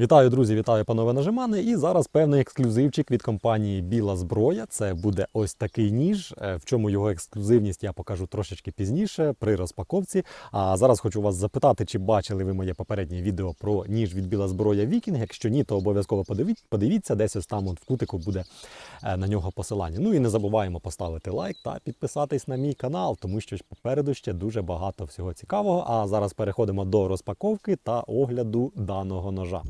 Вітаю, друзі! Вітаю, панове нажимани. І зараз певний ексклюзивчик від компанії Біла Зброя. Це буде ось такий ніж. Е, В чому його ексклюзивність я покажу трошечки пізніше при розпаковці. А зараз хочу вас запитати, чи бачили ви моє попереднє відео про ніж від Біла Зброя Вікінг. Якщо ні, то обов'язково подивіть- подивіться, десь ось там в кутику буде е, на нього посилання. Ну і не забуваємо поставити лайк та підписатись на мій канал, тому що попереду ще дуже багато всього цікавого. А зараз переходимо до розпаковки та огляду даного ножа.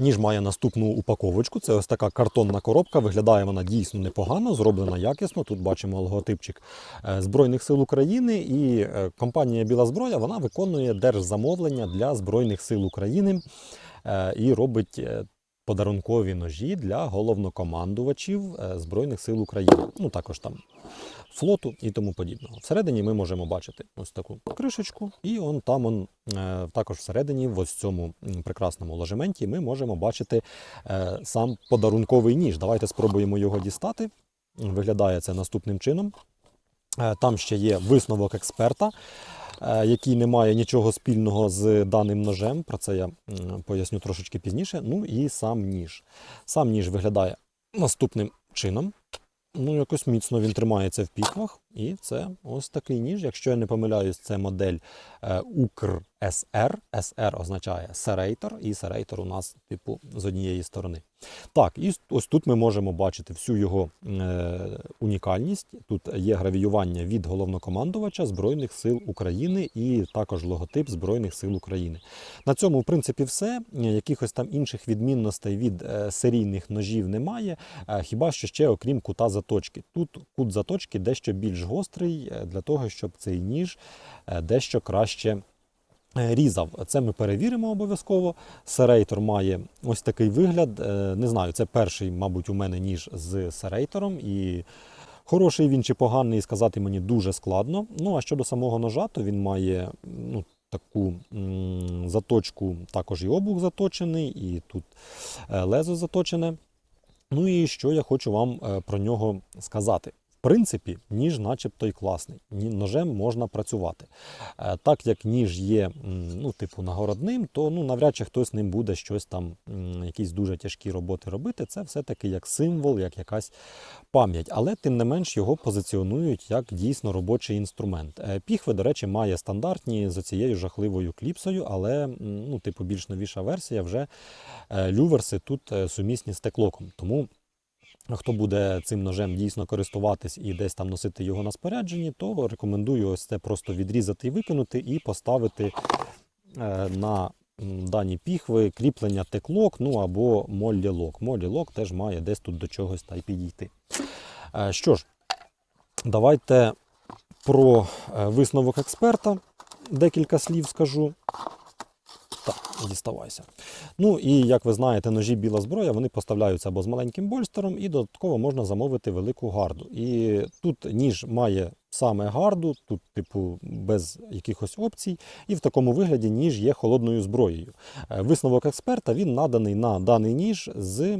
Ніж має наступну упаковочку. Це ось така картонна коробка. Виглядає вона дійсно непогано, зроблена якісно. Тут бачимо логотипчик е, Збройних сил України. І е, компанія Біла зброя вона виконує держзамовлення для Збройних сил України е, і робить подарункові ножі для головнокомандувачів Збройних сил України. Ну також там флоту і тому подібного. Всередині ми можемо бачити ось таку кришечку, і он там он, е, також всередині, в ось цьому прекрасному ложементі, ми можемо бачити е, сам подарунковий ніж. Давайте спробуємо його дістати. Виглядає це наступним чином. Е, Там ще є висновок експерта, який не має нічого спільного з даним ножем. Про це я поясню трошечки пізніше. Ну і сам ніж. Сам ніж виглядає наступним чином. Ну, якось міцно він тримається в піквах, І це ось такий ніж. Якщо я не помиляюсь, це модель е, Укр СР. СР означає серейтор, і серейтор у нас, типу, з однієї сторони. Так, і ось тут ми можемо бачити всю його е, унікальність. Тут є гравіювання від головнокомандувача Збройних сил України і також логотип Збройних сил України. На цьому, в принципі, все. Якихось там інших відмінностей від е, серійних ножів немає. Е, Хіба що ще окрім кута заточки. Тут кут заточки дещо більш гострий е, для того, щоб цей ніж е, дещо краще різав. Це ми перевіримо обов'язково. Серейтор має ось такий вигляд. Е, Не знаю, це перший, мабуть, у мене ніж з серейтором. І хороший він чи поганий сказати мені дуже складно. Ну а щодо самого ножа, то він має ну, таку заточку, також і обух заточений, і тут е, лезо заточене. Ну і що я хочу вам е, про нього сказати. Принципі, ніж начебто й класний. Ножем можна працювати. Е, Так як ніж є ну, типу, нагородним, то ну, навряд чи хтось ним буде щось там, якісь дуже тяжкі роботи робити. Це все-таки як символ, як якась пам'ять. Але тим не менш його позиціонують як дійсно робочий інструмент. Е, Піхви, до речі, має стандартні з цією жахливою кліпсою, але ну, типу, більш новіша версія вже е, люверси тут сумісні з теклоком. Тому хто буде цим ножем дійсно користуватись і десь там носити його на спорядженні, то рекомендую ось це просто відрізати і викинути, і поставити е, на дані піхви кріплення теклок, ну або моллі-лок. Моллі-лок теж має десь тут до чогось та й підійти. Е, Що ж, давайте про е, висновок експерта декілька слів скажу. Так, діставайся. Ну і як ви знаєте, ножі біла зброя вони поставляються або з маленьким больстером, і додатково можна замовити велику гарду. І тут ніж має саме гарду, тут, типу, без якихось опцій, і в такому вигляді ніж є холодною зброєю. Е, Висновок експерта він наданий на даний ніж з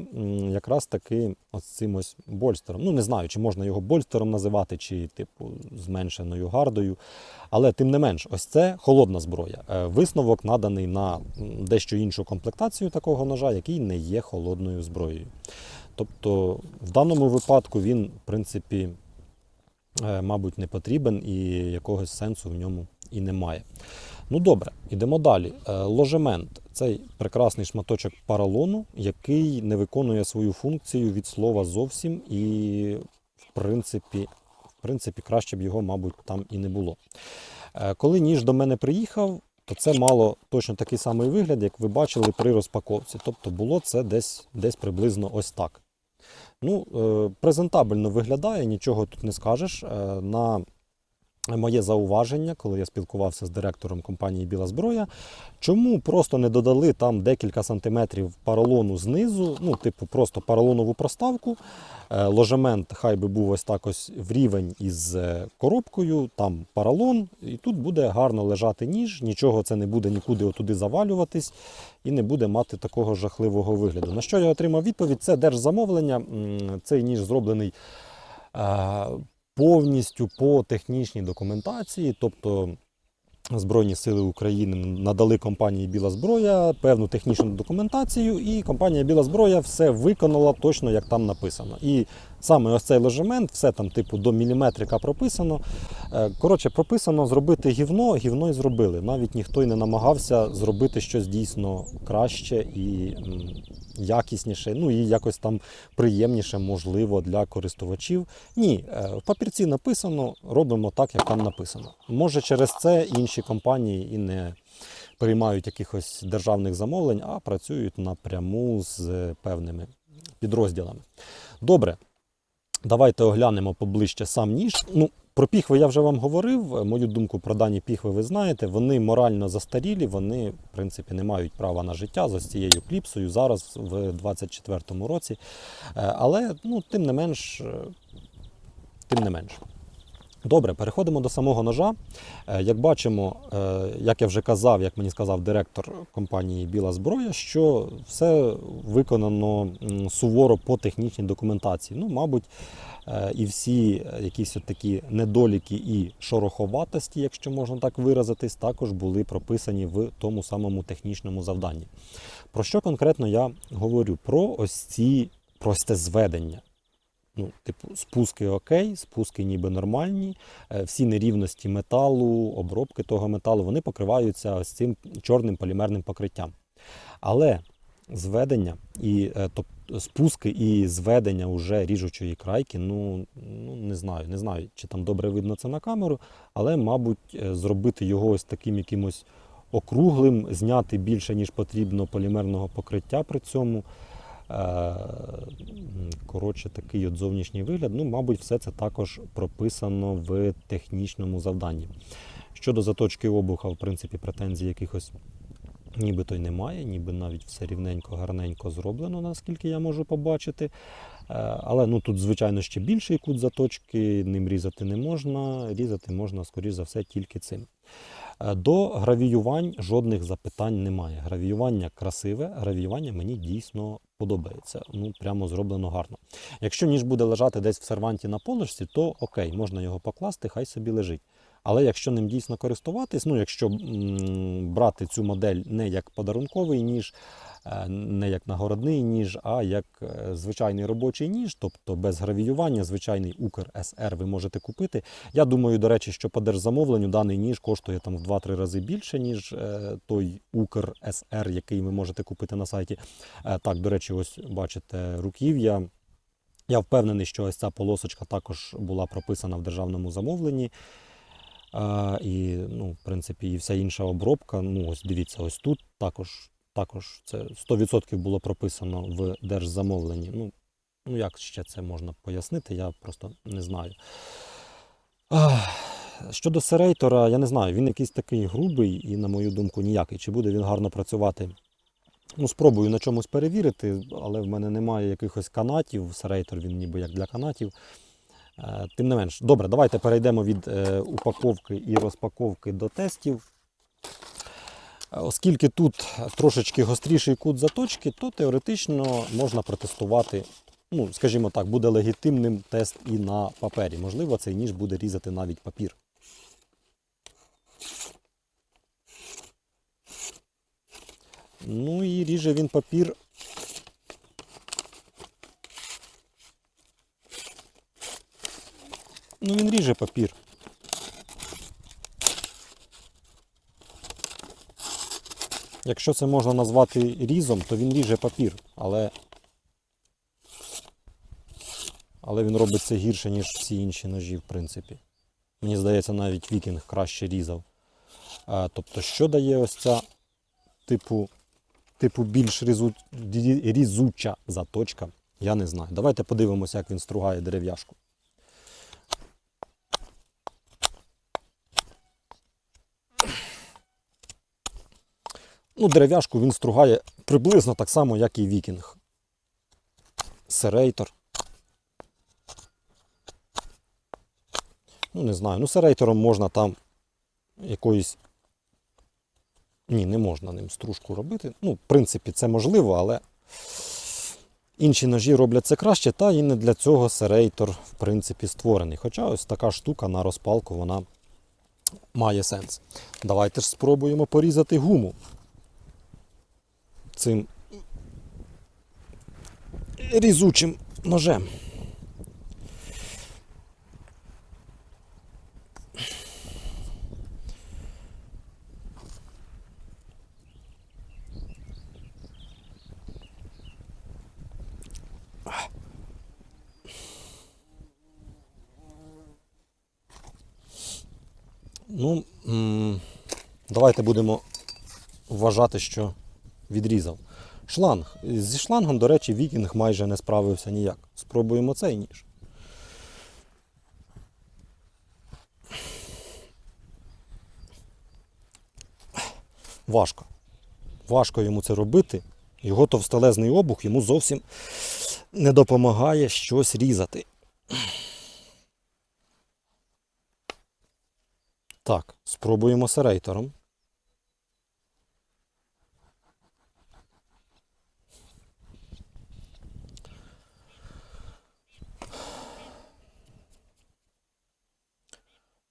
якраз таки цим ось больстером. Ну не знаю, чи можна його больстером називати, чи типу зменшеною гардою. Але тим не менш, ось це холодна зброя. Е, Висновок наданий на дещо іншу комплектацію такого ножа, який не є холодною зброєю. Тобто, в даному випадку він, в принципі, мабуть, не потрібен і якогось сенсу в ньому і немає. Ну добре, йдемо далі. Е, Ложемент цей прекрасний шматочок паралону, який не виконує свою функцію від слова зовсім, і в принципі, в принципі, краще б його, мабуть, там і не було. Е, Коли ніж до мене приїхав, то це мало точно такий самий вигляд, як ви бачили при розпаковці. Тобто було це десь, десь приблизно ось так. Ну, е, презентабельно виглядає, нічого тут не скажеш. Е, на моє зауваження, коли я спілкувався з директором компанії Біла зброя, чому просто не додали там декілька сантиметрів поролону знизу, ну, типу, просто поролонову проставку. Е, Ложемент хай би був ось так ось в рівень із е, коробкою, там поролон, і тут буде гарно лежати ніж, нічого це не буде нікуди отуди завалюватись і не буде мати такого жахливого вигляду. На що я отримав відповідь? Це держзамовлення. Цей ніж зроблений е, повністю по технічній документації, тобто Збройні сили України надали компанії Біла зброя певну технічну документацію, і компанія Біла зброя все виконала точно як там написано. І саме ось цей ложемент, все там, типу, до міліметрика прописано. Е, Коротше, прописано зробити гівно, гівно і зробили. Навіть ніхто й не намагався зробити щось дійсно краще і якісніше, ну і якось там приємніше, можливо, для користувачів. Ні, е, в папірці написано, робимо так, як там написано. Може, через це інші компанії і не приймають якихось державних замовлень, а працюють напряму з певними підрозділами. Добре, давайте оглянемо поближче сам ніж. Ну, про піхви я вже вам говорив. Мою думку про дані піхви ви знаєте. Вони морально застарілі, вони, в принципі, не мають права на життя з ось цією кліпсою зараз, в 24-му році. Е, Але ну, тим не менш, е, тим не менш. Добре, переходимо до самого ножа. Е, Як бачимо, е, як я вже казав, як мені сказав директор компанії Біла зброя, що все виконано суворо по технічній документації. Ну, мабуть, е, і всі якісь от такі недоліки і шороховатості, якщо можна так виразитись, також були прописані в тому самому технічному завданні. Про що конкретно я говорю? Про ось ці просте зведення. Ну, типу, спуски окей, спуски ніби нормальні. Е, Всі нерівності металу, обробки того металу, вони покриваються ось цим чорним полімерним покриттям. Але зведення і тобто, спуски і зведення уже ріжучої крайки, ну, ну не знаю, не знаю, чи там добре видно це на камеру, але, мабуть, е, зробити його ось таким якимось округлим, зняти більше, ніж потрібно полімерного покриття при цьому. Е, Коротше, такий от зовнішній вигляд. Ну, мабуть, все це також прописано в технічному завданні. Щодо заточки обуха, в принципі, претензій якихось нібито й немає, ніби навіть все рівненько, гарненько зроблено, наскільки я можу побачити. Е, Але ну, тут, звичайно, ще більший кут заточки, ним різати не можна. Різати можна, скоріш за все, тільки цим. Е, До гравіювань жодних запитань немає. Гравіювання красиве, гравіювання мені дійсно подобається. Ну, прямо зроблено гарно. Якщо ніж буде лежати десь в серванті на полочці, то окей, можна його покласти, хай собі лежить. Але якщо ним дійсно користуватись, ну якщо брати цю модель не як подарунковий ніж, е, не як нагородний ніж, а як е, звичайний робочий ніж, тобто без гравіювання, звичайний Укр СР ви можете купити. Я думаю, до речі, що по держзамовленню даний ніж коштує там в 2-3 рази більше, ніж е, той Укр СР, який ви можете купити на сайті. Так, до речі, ось бачите руків'я. Я впевнений, що ось ця полосочка також була прописана в державному замовленні. А, і, ну, в принципі, і вся інша обробка. Ну, ось дивіться, ось тут також, також це 100% було прописано в держзамовленні. Ну, ну, як ще це можна пояснити, я просто не знаю. Щодо серейтора, я не знаю, він якийсь такий грубий і, на мою думку, ніякий. Чи буде він гарно працювати? Ну, спробую на чомусь перевірити, але в мене немає якихось канатів. Серейтор він ніби як для канатів. Е, Тим не менш, добре, давайте перейдемо від е, упаковки і розпаковки до тестів. Е, Оскільки тут трошечки гостріший кут заточки, то теоретично можна протестувати, ну, скажімо так, буде легітимним тест і на папері. Можливо, цей ніж буде різати навіть папір. Ну і ріже він папір. Ну він ріже папір. Якщо це можна назвати різом, то він ріже папір, але. Але він робить це гірше, ніж всі інші ножі, в принципі. Мені здається, навіть вікінг краще різав. А, тобто, що дає ось ця типу, типу більш різу, різуча заточка, я не знаю. Давайте подивимося, як він стругає дерев'яшку. Ну, дерев'яшку він стругає приблизно так само, як і вікінг. Серейтор. Ну, не знаю. Ну, серейтором можна там якоїсь. Ні, не можна ним стружку робити. Ну, в принципі, це можливо, але інші ножі роблять це краще, та і не для цього серейтор, в принципі, створений. Хоча ось така штука на розпалку вона має сенс. Давайте ж спробуємо порізати гуму цим різучим ножем. Ну, давайте будемо вважати, що відрізав. Шланг. Зі шлангом, до речі, вікінг майже не справився ніяк. Спробуємо цей ніж. Важко. Важко йому це робити. Його товстелезний обух йому зовсім не допомагає щось різати. Так, спробуємо серейтором.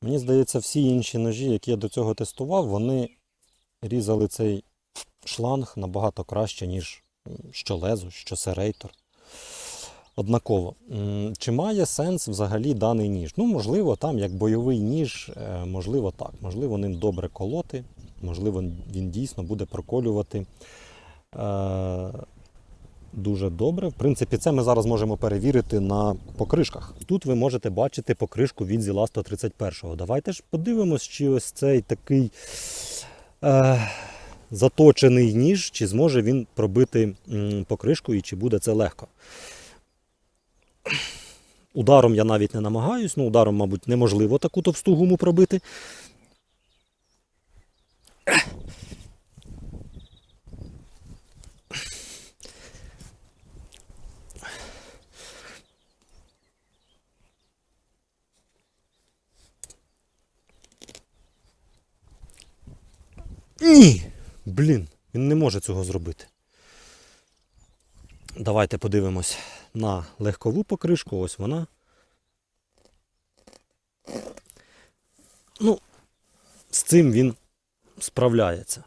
Мені здається, всі інші ножі, які я до цього тестував, вони різали цей шланг набагато краще, ніж що лезо, що серейтор. Однаково, чи має сенс взагалі даний ніж? Ну, можливо, там як бойовий ніж, е, можливо, так. Можливо, ним добре колоти, можливо, він дійсно буде проколювати е, дуже добре. В принципі, це ми зараз можемо перевірити на покришках. Тут ви можете бачити покришку від Зіла 131. Давайте ж подивимось, чи ось цей такий е, заточений ніж, чи зможе він пробити покришку і чи буде це легко. Ударом я навіть не намагаюсь, ну ударом, мабуть, неможливо таку товсту гуму пробити. Ні! Блін, він не може цього зробити. Давайте подивимось на легкову покришку. Ось вона. Ну, з цим він справляється.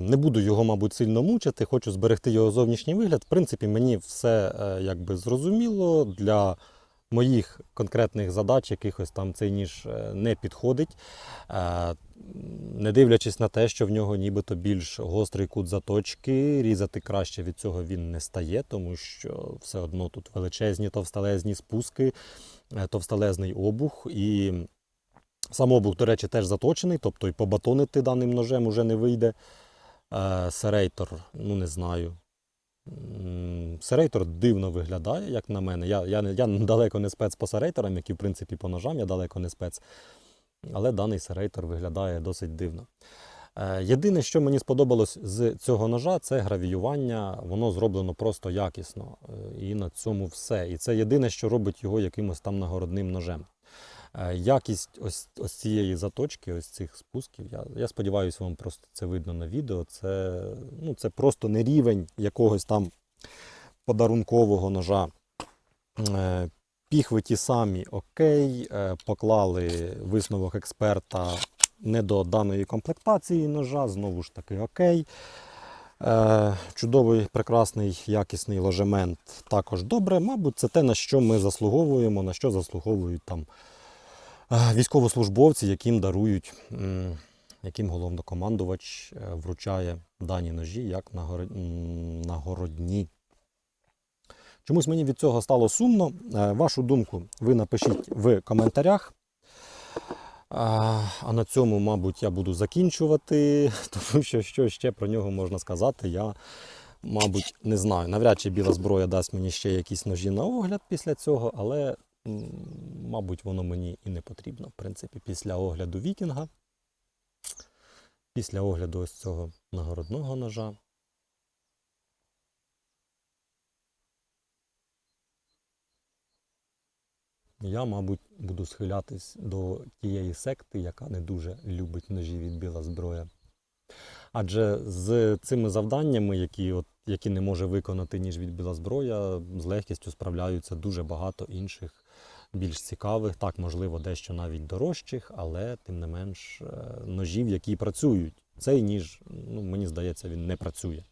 Не буду його, мабуть, сильно мучити, хочу зберегти його зовнішній вигляд. В принципі, мені все е, якби зрозуміло. Для моїх конкретних задач, якихось там цей ніж е, не підходить. Е, Не дивлячись на те, що в нього нібито більш гострий кут заточки, різати краще від цього він не стає, тому що все одно тут величезні товсталезні спуски, товсталезний обух. І сам обух, до речі, теж заточений, тобто і побатонити даним ножем уже не вийде. Е, Серейтор, ну не знаю. Серейтор дивно виглядає, як на мене. Я, я, я далеко не спец по серейторам, які в принципі по ножам, я далеко не спец. Але даний серейтор виглядає досить дивно. Е, Єдине, що мені сподобалось з цього ножа, це гравіювання. Воно зроблено просто якісно. Е, І на цьому все. І це єдине, що робить його якимось там нагородним ножем. Е, Якість ось, ось цієї заточки, ось цих спусків, я, я сподіваюся, вам просто це видно на відео. Це, ну, це просто не рівень якогось там подарункового ножа. Е, Піхви ті самі окей, е, поклали висновок експерта не до даної комплектації ножа, знову ж таки окей. Чудовий, прекрасний, якісний ложемент також добре. Мабуть, це те, на що ми заслуговуємо, на що заслуговують там військовослужбовці, яким дарують, яким головнокомандувач е, вручає дані ножі як нагородні. Чомусь мені від цього стало сумно. Е, Вашу думку ви напишіть в коментарях. А на цьому, мабуть, я буду закінчувати, тому що що ще про нього можна сказати, я, мабуть, не знаю. Навряд чи біла зброя дасть мені ще якісь ножі на огляд після цього, але, мабуть, воно мені і не потрібно. В принципі, після огляду вікінга, після огляду ось цього нагородного ножа. Я, мабуть, буду схилятись до тієї секти, яка не дуже любить ножі від біла зброя. Адже з цими завданнями, які, от, які не може виконати ніж від біла зброя, з легкістю справляються дуже багато інших більш цікавих, так, можливо, дещо навіть дорожчих, але тим не менш е, ножів, які працюють. Цей ніж, ну, мені здається, він не працює.